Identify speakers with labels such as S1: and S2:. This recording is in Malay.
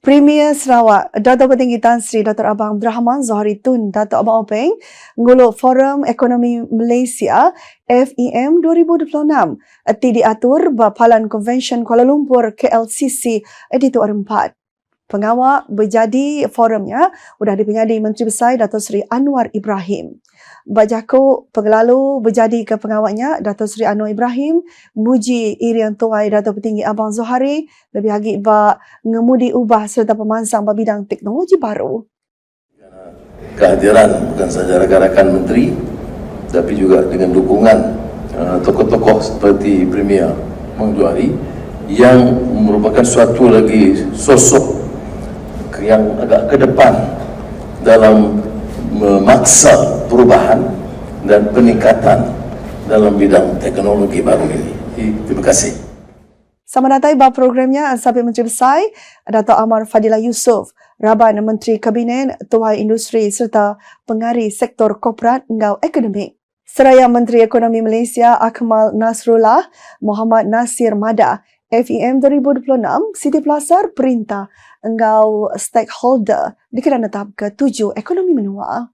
S1: Premier Sarawak, Dato' Petinggi Tan Sri Dr. Abang Abdul Rahman Zohari Tun, Dato' Abang Openg, nguluk Forum Ekonomi Malaysia FEM 2026. Eti diatur Bapalan Convention Kuala Lumpur KLCC Editor 4. Pengawal berjadi forumnya sudah dipenyadi Menteri Besar Dato' Sri Anwar Ibrahim. Bajaku pengelalu berjadi ke pengawalnya Dato' Sri Anwar Ibrahim muji irian tuai Dato' Petinggi Abang Zohari lebih lagi ba ngemudi ubah serta pemansang bidang teknologi baru.
S2: kehadiran bukan saja rakan-rakan menteri tapi juga dengan dukungan uh, tokoh-tokoh seperti Premier Mang Juari yang merupakan suatu lagi sosok yang agak ke depan dalam memaksa perubahan dan peningkatan dalam bidang teknologi baru ini. Terima kasih.
S1: Sama datai ba programnya Sabit Menteri Besar Dato' Amar Fadila Yusof, Raban Menteri Kabinet, Tuai Industri serta Pengari Sektor Korporat Engau Akademik. Seraya Menteri Ekonomi Malaysia Akmal Nasrullah Muhammad Nasir Mada FEM 2026 Siti Pelasar perintah engau stakeholder di kerana tahap ke-7 ekonomi menua.